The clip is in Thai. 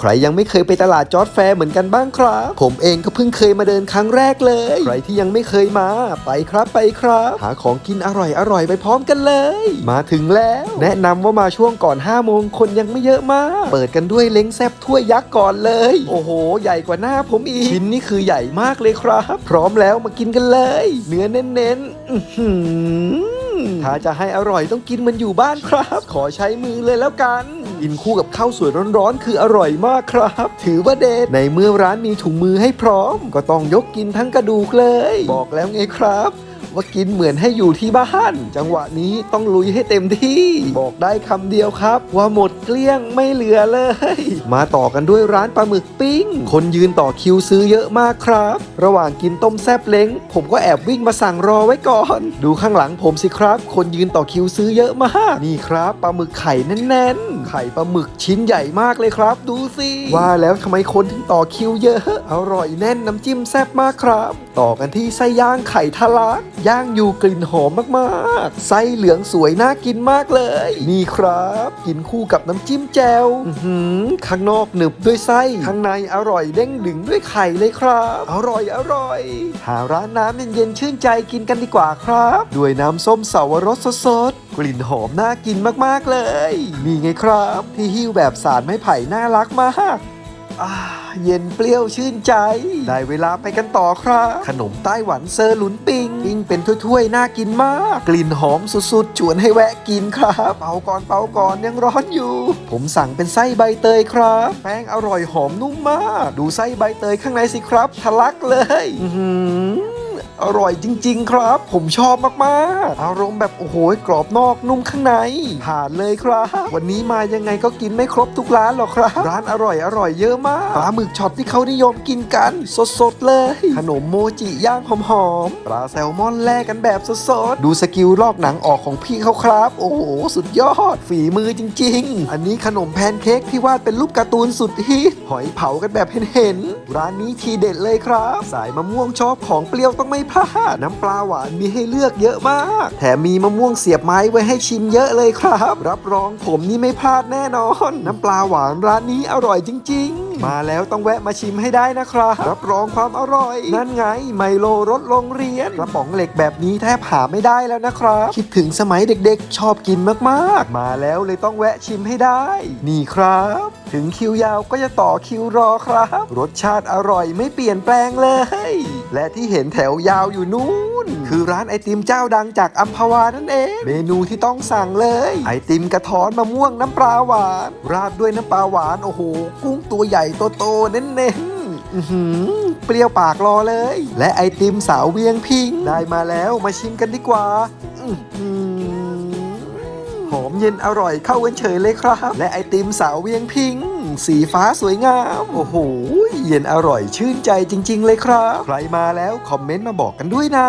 ใครยังไม่เคยไปตลาดจอร์ดแฟร์เหมือนกันบ้างครับ ผมเองก็เพิ่งเคยมาเดินครั้งแรกเลย ใครที่ยังไม่เคยมาไปครับไปครับ หาของกินอร่อยอร่อยไปพร้อมกันเลย มาถึงแล้ว แนะนำว่ามาช่วงก่อน5โมงคนยังไม่เยอะมาก เปิดกันด้วยเล้งแซบถ้วยยักษ์ก่อนเลย โอ้โห ใหญ่กว่าหน้าผมอีกชิ้นนี่คือใหญ่มากเลยครับ พร้อมแล้วมากินกันเลย เนื้อเน้นๆอื้อหือถ้าจะให้อร่อยต้องกินมันอยู่บ้านครับ ขอใช้มือเลยแล้วกัน กินคู่กับข้าวสวยร้อนๆ คืออร่อยมากครับ ถือว่าเด็ดในเมื่อร้านมีถุงมือให้พร้อม ก็ต้องยกกินทั้งกระดูกเลย บอกแล้วไงครับ ว่ากินเหมือนให้อยู่ที่บ้าน จังหวะนี้ต้องลุยให้เต็มที่ บอกได้คำเดียวครับ ว่าหมดเกลี้ยงไม่เหลือเลย มาต่อกันด้วยร้านปลาหมึกปิ้ง คนยืนต่อคิวซื้อเยอะมากครับ ระหว่างกินต้มแซบเล้ง ผมก็แอบวิ่งมาสั่งรอไว้ก่อน ดูข้างหลังผมสิครับ คนยืนต่อคิวซื้อเยอะมาก นี่ครับปลาหมึกไข่แน่นๆ ไข่ปลาหมึกชิ้นใหญ่มากเลยครับ ดูสิว่าแล้วทำไมคนถึงต่อคิวเยอะ อร่อยแน่นน้ำจิ้มแซบมากครับ ต่อกันที่ไส้ย่างไข่ทะลักย่างอยู่กลิ่นหอมมากๆ ไส้เหลืองสวยน่ากินมากเลย นี่ครับ กินคู่กับน้ำจิ้มแจ่วข้างนอกหนึบด้วยไส้ ข้างในอร่อยเด้งดึงด้วยไข่เลยครับ อร่อยอร่อย หาร้านน้ำเย็นๆชื่นใจกินกันดีกว่าครับ ด้วยน้ำส้มสาวรสสดๆกลิ่นหอมน่ากินมากๆเลย นี่ไงครับ ที่หิ้วแบบสารไม้ไผ่น่ารักมาก อ่าเย็นเปรี้ยวชื่นใจ ได้เวลาไปกันต่อครับ ขนมไต้หวันเซอร์หลุนปิง ปิ้งเป็นถ้วยๆ น่ากินมาก กลิ่นหอมสุดๆ ชวนให้แวะกินครับ เป่าก่อนเป่าก่อนยังร้อนอยู่ ผมสั่งเป็นไส้ใบเตยครับ แป้งอร่อยหอมนุ่มมาก ดูไส้ใบเตยข้างในสิครับ ทะลักเลย อื อร่อยจริง ๆ ครับ ผมชอบมากๆ อารมณ์แบบโอ้โหกรอบนอกนุ่มข้างในผ่านเลยครับ วันนี้มายังไงก็กินไม่ครบทุกร้านหรอกครับ ร้านอร่อยอร่อยเยอะมากปลาหมึกช็อตที่เขานิยมกินกัน สดๆเลย ขนมโมจิย่างหอมๆปลาแซลมอนแลกกันแบบสดๆดูสกิลลอกหนังออกของพี่เขาครับ โอ้โหสุดยอด ฝีมือจริง ๆ อันนี้ขนมแพนเค้กที่วาดเป็นรูปการ์ตูนสุดฮิตหอยเผากันแบบเห็นๆร้านนี้ทีเด็ดเลยครับ สายมะม่วงชอบของเปรี้ยวต้องไม่พลาดน้ำปลาหวานมีให้เลือกเยอะมาก แถมมีมะม่วงเสียบไม้ไว้ให้ชิมเยอะเลยครับ รับรองผมนี่ไม่พลาดแน่นอน น้ำปลาหวานร้านนี้อร่อยจริง ๆ มาแล้วต้องแวะมาชิมให้ได้นะครับ รับรองความอร่อย นั่นไงไมโลรสโรงเรียนกระป๋องเหล็กแบบนี้แทบหาไม่ได้แล้วนะครับ คิดถึงสมัยเด็กๆ ชอบกินมากๆ มาแล้วเลยต้องแวะชิมให้ได้ นี่ครับ ถึงคิวยาวก็จะต่อคิวรอครับ รสชาติอร่อยไม่เปลี่ยนแปลงเลย และที่เห็นแถวยาวอยู่นู้นคือร้านไอติมเจ้าดังจากอัมพวานั่นเอง เมนูที่ต้องสั่งเลย ไอติมกระท้อนมะม่วงน้ำปลาหวาน ราดด้วยน้ำปลาหวาน โอ้โห กุ้งตัวใหญ่โตๆเน้นๆอือหือเปรี้ยวปากรอเลย และไอติมสาวเวียงพิง ได้มาแล้วมาชิมกันดีกว่าหอมเย็นอร่อยเข้ากันเฉยเลยครับ และไอติมสาวเวียงพิง สีฟ้าสวยงาม โอ้โห เย็นอร่อยชื่นใจจริง ๆ เลยครับ ใครมาแล้วคอมเมนต์มาบอกกันด้วยนะ